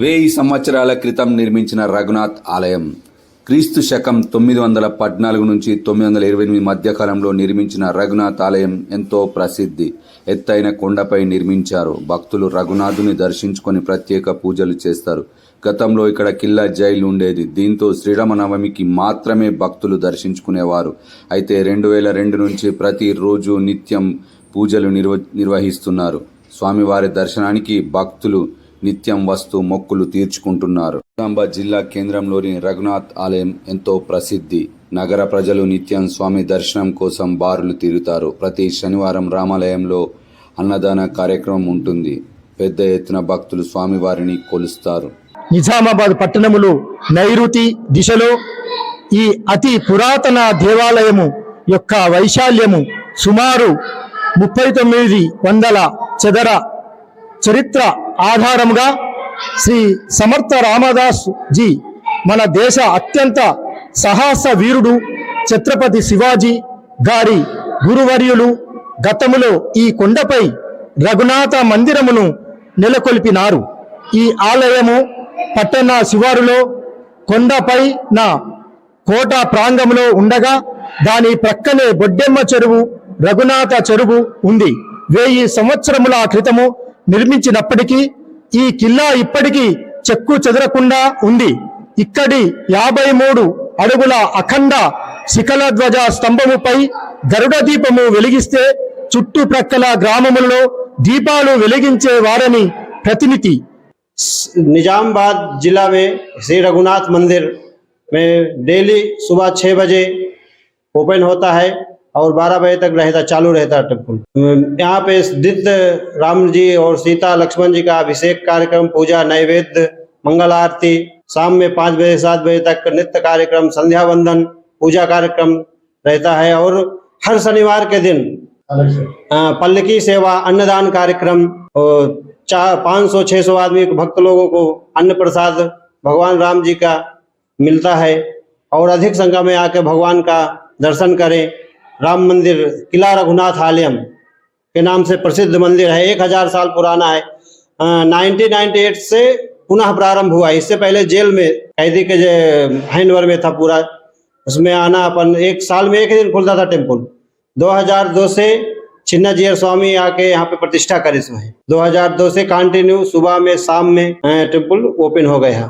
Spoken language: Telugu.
వెయ్యి సంవత్సరాల క్రితం నిర్మించిన రఘునాథ్ ఆలయం క్రీస్తు శకం తొమ్మిది వందల పద్నాలుగు నుంచి తొమ్మిది వందల ఇరవై ఎనిమిది మధ్యకాలంలో నిర్మించిన రఘునాథ్ ఆలయం ఎంతో ప్రసిద్ధి. ఎత్తైన కొండపై నిర్మించారు. భక్తులు రఘునాథుని దర్శించుకొని ప్రత్యేక పూజలు చేస్తారు. గతంలో ఇక్కడ కిల్లా జైలు ఉండేది. దీంతో శ్రీరామనవమికి మాత్రమే భక్తులు దర్శించుకునేవారు. అయితే రెండు వేల రెండు నుంచి ప్రతిరోజు నిత్యం పూజలు నిర్వ నిర్వహిస్తున్నారు. స్వామివారి దర్శనానికి భక్తులు నిత్యం వస్తూ మొక్కులు తీర్చుకుంటున్నారు. నిజామాబాద్ జిల్లా కేంద్రంలోని రఘునాథ్ ఆలయం ఎంతో ప్రసిద్ధి. నగర ప్రజలు నిత్యం స్వామి దర్శనం కోసం బారులు తీరుతారు. ప్రతి శనివారం రామాలయంలో అన్నదాన కార్యక్రమం ఉంటుంది. పెద్ద ఎత్తున భక్తులు స్వామివారిని కొలుస్తారు. నిజామాబాద్ పట్టణములు నైరుతి దిశలో ఈ అతి పురాతన దేవాలయము యొక్క వైశాల్యము సుమారు ముప్పై తొమ్మిది వందల చదర చరిత్ర ఆధారముగా శ్రీ సమర్థ రామదాస్ జీ మన దేశ అత్యంత సాహస వీరుడు ఛత్రపతి శివాజీ గారి గురువర్యులు గతములో ఈ కొండపై రఘునాథ మందిరమును నెలకొల్పినారు. ఈ ఆలయము పట్టణ శివారులో కొండపై నా కోట ప్రాంగంలో ఉండగా దాని ప్రక్కనే బొడ్డెమ్మ చెరువు రఘునాథ చెరువు ఉంది. వెయ్యి సంవత్సరముల క్రితము నిర్మించినప్పటికీ ఈ కిల్లా ఇప్పటికీ చెక్కు చెదరకుండా ఉంది ఇక్కడి యాభై మూడు అడుగుల అఖండ శిఖల ధ్వజ స్తంభముపై గరుడ దీపము వెలిగిస్తే చుట్టుప్రక్కల గ్రామములలో దీపాలు వెలిగించే వారని ప్రతినిధి निजामबाद जिला में श्री रघुनाथ मंदिर में डेली सुबह छः बजे ओपन होता है और 12 बजे तक रहता चालू रहता है टेंपल यहाँ पे नित्य राम जी और सीता लक्ष्मण जी का अभिषेक कार्यक्रम पूजा नैवेद्य मंगल आरती शाम में पाँच बजे सात बजे तक नित्य कार्यक्रम संध्या वंदन पूजा कार्यक्रम रहता है और हर शनिवार के दिन अ, पल्लकी सेवा अन्नदान कार्यक्रम और चार पाँच सौ छः सौ आदमी भक्त लोगों को अन्न प्रसाद भगवान राम जी का मिलता है और अधिक संख्या में आके भगवान का दर्शन करें। राम मंदिर किला रघुनाथ आलयम, के नाम से प्रसिद्ध मंदिर है, एक हज़ार साल पुराना है। नाइनटीन नाइनटी एट से पुनः प्रारंभ हुआ। इससे पहले जेल में, कैदी के हैंडवर में था पूरा। उसमें आना अपन, एक साल में एक दिन खुलता था टेंपल 2002 से छिन्ना जीयर स्वामी आके यहाँ पे प्रतिष्ठा करे इसमें। 2002 से कंटिन्यू सुबह में, शाम में टेंपल ओपन हो गया।